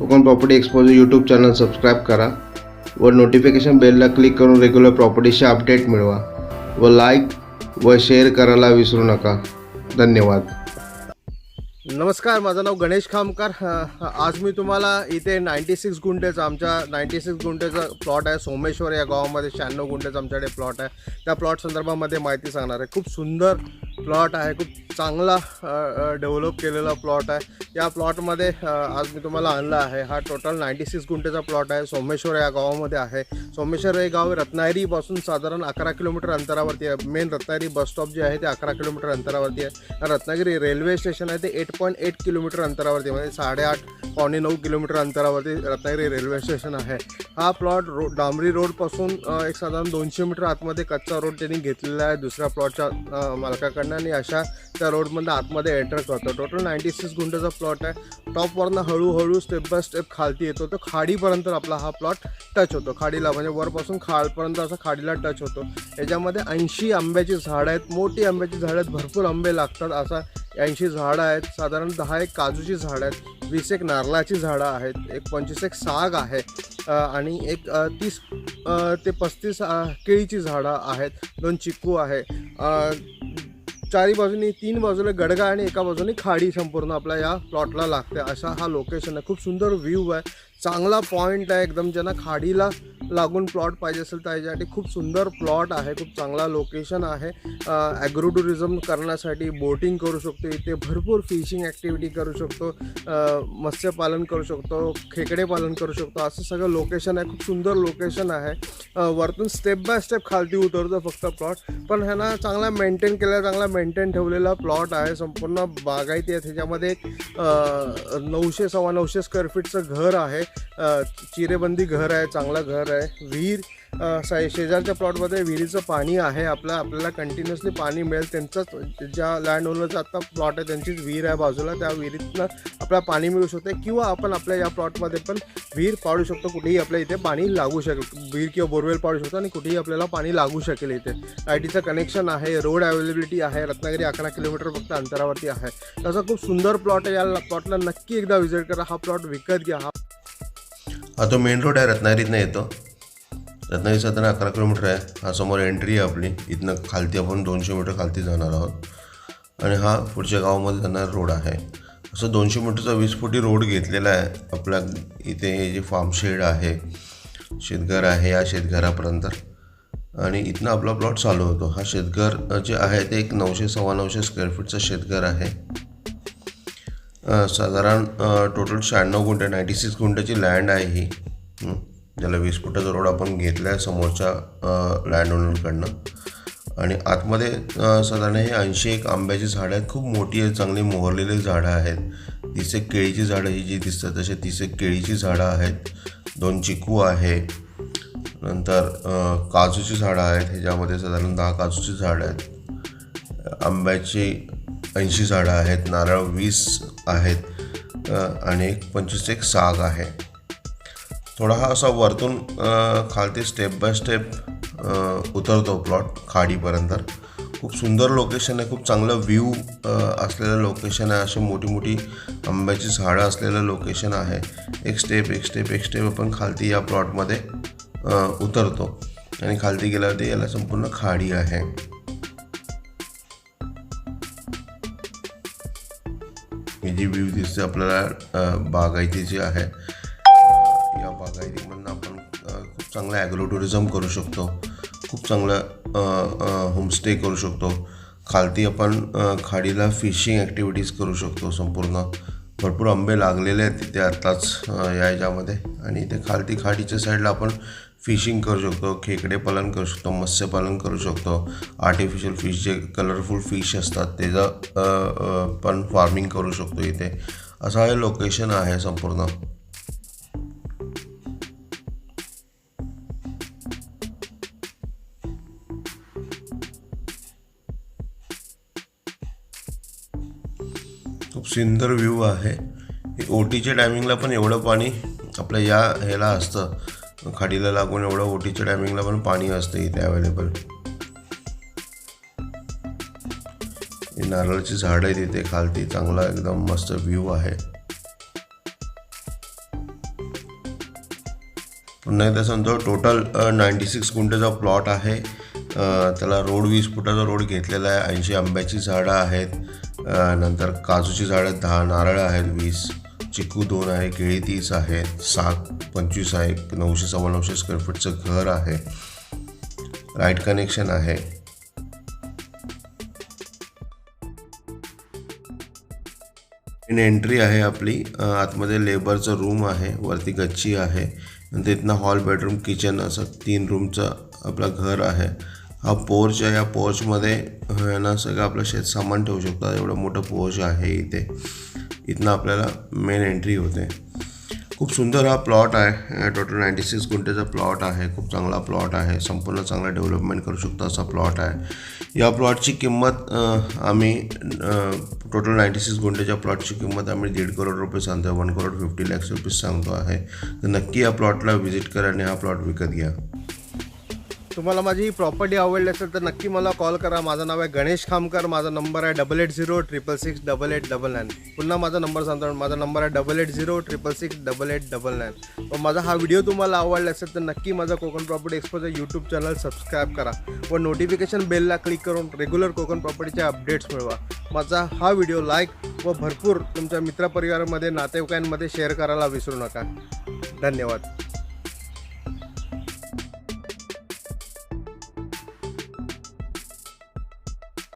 Konkan property expos YouTube channel subscribe करा व notification बेलला क्लिक करून रेग्युलर प्रॉपर्टीचे अपडेट मिळवा व लाईक व शेअर करायला विसरू नका. धन्यवाद. नमस्कार माझं नाव गणेश खामकर. आज मी तुम्हाला इथे नाईंटी सिक्स गुंठेचा आमच्या नाईंटी सिक्स गुंठेचा प्लॉट आहे. सोमेश्वर या गावामध्ये शहाण्णव गुंठेचा आमच्याकडे प्लॉट आहे. त्या प्लॉट संदर्भामध्ये माहिती सांगणार आहे. खूप सुंदर प्लॉट आहे. खूप चांगला डेव्हलप केलेला प्लॉट आहे. या प्लॉटमध्ये आज मी तुम्हाला आणला आहे. हा टोटल नाईंटी सिक्स गुंठेचा प्लॉट आहे. सोमेश्वर या गावामध्ये आहे. सोमेश्वर हे गाव रत्नागिरीपासून साधारण अकरा किलोमीटर अंतरावरती आहे. मेन रत्नागिरी बस स्टॉप जे आहे ते अकरा किलोमीटर अंतरावरती आहे. रत्नागिरी रेल्वे स्टेशन आहे ते एट पॉईंट एट किलोमीटर अंतरावरती म्हणजे साडेआठ पावणे नऊ किलोमीटर अंतरावरती रत्नागिरी रेल्वे स्टेशन आहे. हा प्लॉट रो डांबरी रोडपासून एक साधारण दोनशे मीटर आतमध्ये कच्चा रोड त्यांनी घेतलेला आहे. दुसऱ्या प्लॉटच्या मालकाकडनं आणि अशा त्या रोडमध्ये आतमध्ये एंटर करतो टोटल नाईंटी सिक्स गुंठेचा प्लॉट आहे टॉपवरनं हळूहळू स्टेप बाय स्टेप खालती येतो तो खाडीपर्यंत आपला हा प्लॉट टच होतो. खाडीला म्हणजे वरपासून खालपर्यंत असा खाडीला टच होतो. याच्यामध्ये ऐंशी आंब्याची झाडं आहेत. मोठी आंब्याची झाडं आहेत. भरपूर आंबे लागतात. असा ऐंशी झाडं आहेत. साधारण दहा एक काजूची झाडं आहेत. वीस एक नारळाची झाडं आहेत. एक पंचवीस एक साग आहे. आणि एक तीस ते पस्तीस केळीची झाडं आहेत. दोन चिक्कू आहे. चारी बाजूनी तीन बाजूला गडगा आणि एका बाजूने खाडी संपूर्ण आपल्या या प्लॉटला लागते. असा हा लोकेशन आहे. खूप सुंदर व्ह्यू आहे. चांगला पॉईंट आहे एकदम. ज्यांना खाडीला लागून प्लॉट पाहिजे असेल तर याच्यासाठी खूप सुंदर प्लॉट आहे खूप चांगला लोकेशन आहे. ॲग्रो टुरिझम करण्यासाठी बोटिंग करू शकतो इथे भरपूर फिशिंग ॲक्टिव्हिटी करू शकतो मत्स्यपालन करू शकतो खेकडे पालन करू शकतो असं सगळं लोकेशन आहे खूप सुंदर लोकेशन आहे. वरतून स्टेप बाय स्टेप खालती उतरतो फक्त प्लॉट पण ह्यांना चांगला मेंटेन केलेला चांगला मेंटेन ठेवलेला प्लॉट आहे. संपूर्ण बागायती आहे त्याच्यामध्ये एक नऊशे सव्वा नऊशे स्क्वेअर फीटचं घर आहे. चिरेबंदी घर आहे चांगलं घर आहे. विहीर साय साई शेजारच्या प्लॉटमध्ये विहिरीचं पाणी आहे. आपलं आपल्याला कंटिन्युअसली पाणी मिळेल. त्यांचंच ज्या लँड ओनरचा आत्ता प्लॉट आहे त्यांचीच विहीर आहे बाजूला. त्या विहिरीतनं आपल्याला पाणी मिळू शकते किंवा आपण आपल्या या प्लॉटमध्ये पण विहीर पाडू शकतो. कुठेही आपल्या इथे पाणी लागू शकेल. विहीर किंवा बोरवेल पाडू शकतो आणि कुठेही आपल्याला पाणी लागू शकेल इथे. लाईटीचं कनेक्शन आहे रोड अवेलेबिलिटी आहे रत्नागिरी अकरा किलोमीटर फक्त अंतरावरती आहे. त्याचा खूप सुंदर प्लॉट आहे. या प्लॉटला नक्की एकदा व्हिजिट करा. हा प्लॉट विकत घ्या. हा तो मेन रोड आहे. रत्नागिरीतनं येतो. रत्नागिरी साधारण अकरा किलोमीटर आहे. हा समोर एंट्री आहे आपली. इथनं खालती आपण दोनशे मीटर खालती जाणार आहोत. आणि हा पुढच्या गावामध्ये जाणारा रोड आहे. असं दोनशे मीटरचा वीस फुटी रोड घेतलेला आहे. आपल्या इथे हे जे फार्म शेड आहे शेतघर आहे या शेतघरापर्यंत. आणि इथनं आपला प्लॉट चालू होतो. हा शेतघर जे आहे ते एक नऊशे सव्वा नऊशे स्क्वेअर फीटचं शेतघर आहे. साधारण टोटल शहाण्णव गुंठे नाईंटी सिक्स गुंठ्याची लँड आहे ही? ज्याला वीस फुटाचा रोड आपण घेतला आहे समोरच्या लँड ओनरकडनं आणि आतमध्ये साधारण हे ऐंशी एक आंब्याची झाडं आहेत. खूप मोठी आहेत चांगली मोहरलेली झाडं आहेत. तीस एक केळीची झाडं ही जी दिसतात तसे तीस एक केळीची झाडं आहेत. दोन चिकू आहे. नंतर काजूची झाडं आहेत. ह्याच्यामध्ये साधारण दहा काजूची झाडं आहेत. आंब्याची ऐंशी झाडं आहेत. नारळ वीस आहेत. आणि एक पंचवीस एक साग आहे. थोडा हा असा वरतून खालती स्टेप बाय स्टेप उतरतो प्लॉट खाडीपर्यंत. खूप सुंदर लोकेशन आहे खूप चांगलं व्ह्यू असलेलं लोकेशन आहे. अशी मोठी मोठी आंब्याची झाडं असलेलं लोकेशन आहे. एक स्टेप एक स्टेप एक स्टेप आपण खालती या प्लॉटमध्ये उतरतो. आणि खालती गेल्यावरती याला संपूर्ण खाडी आहे. ही जी व्ह्यू दिसते आपल्याला अ, बागायतीची आहे. बागायतीमधनं आपण खूप चांगलं ॲग्रो टुरिझम करू शकतो. खूप चांगलं होमस्टे करू शकतो. खालती आपण खाडीला फिशिंग ॲक्टिव्हिटीज करू शकतो संपूर्ण. भरपूर आंबे लागलेले आहेत तिथे आत्ताच या ह्याच्यामध्ये. आणि इथे खालती खाडीच्या साईडला आपण फिशिंग करू शकतो खेकडे पालन करू शकतो मत्स्यपालन करू शकतो. आर्टिफिशियल फिश जे कलरफुल फिश असतात त्याचं पण फार्मिंग करू शकतो इथे. असं हे लोकेशन आहे संपूर्ण. सुंदर व्ह्यू आहे. ओटीच्या टायमिंगला पण एवढं पाणी आपल्या या ह्याला असतं. खाडीला लागून एवढं ओटीच्या टायमिंगला पण पाणी असतं इथे अवेलेबल नारळाची झाड आहे तिथे खालती. चांगला एकदम मस्त व्ह्यू आहे. पुन्हा एकदा सांगतो टोटल नाईंटी सिक्स गुंठेचा प्लॉट आहे. त्याला रोड वीस फुटाचा रोड घेतलेला आहे. ऐंशी आंब्याची झाडं आहेत. नंतर काजूची झाडं दहा नारळ आहेत वीस चिकू दोन आहे केळी तीस आहे साग पंचवीस आहे नऊशे सव्वा नऊशे स्क्वेअर फूटचं घर आहे. लाइट कनेक्शन आहे. इन एंट्री आहे आपली. आतमध्ये लेबरचं रूम आहे वरती गच्ची आहे. नंतर इथनं हॉल बेडरूम किचन असं तीन रूमचं आपलं घर आहे. हा पोर्च आहे. या पोर्चमध्ये ना सगळं आपलं शेत सामान ठेवू शकतो एवढं मोठं पोर्च आहे इथे. इथनं आपल्याला मेन एंट्री होते. खूप सुंदर हा प्लॉट आहे. टोटल नाईंटी सिक्स गुंठेचा प्लॉट आहे. खूप चांगला प्लॉट आहे. संपूर्ण चांगला डेव्हलपमेंट करू शकतो असा प्लॉट आहे. या प्लॉटची किंमत आम्ही टोटल नाईंटी सिक्स गुंठेच्या प्लॉटची किंमत आम्ही दीड करोड रुपये सांगतो one crore fifty lakhs rupees सांगतो आहे. तर नक्की या प्लॉटला व्हिजिट करा आणि हा प्लॉट विकत घ्या. तुम्हाला माझी ही प्रॉपर्टी आवडली असेल तर नक्की मला कॉल करा. माझं नाव आहे गणेश खामकर. माझा नंबर आहे double eight zero triple six double eight double nine पुन्हा माझा नंबर सांगतो. माझा नंबर आहे double eight zero triple six double eight double nine व माझा हा व्हिडिओ तुम्हाला आवडला असेल तर नक्की माझा कोकण प्रॉपर्टी एक्सपोचं यूट्यूब चॅनल सबस्क्राईब करा. व नोटिफिकेशन बेलला क्लिक करून रेग्युलर कोकण प्रॉपर्टीचे अपडेट्स मिळवा. माझा हा व्हिडिओ लाईक व भरपूर तुमच्या मित्रपरिवारामध्ये नातेवाईकांमध्ये शेअर करायला विसरू नका. धन्यवाद.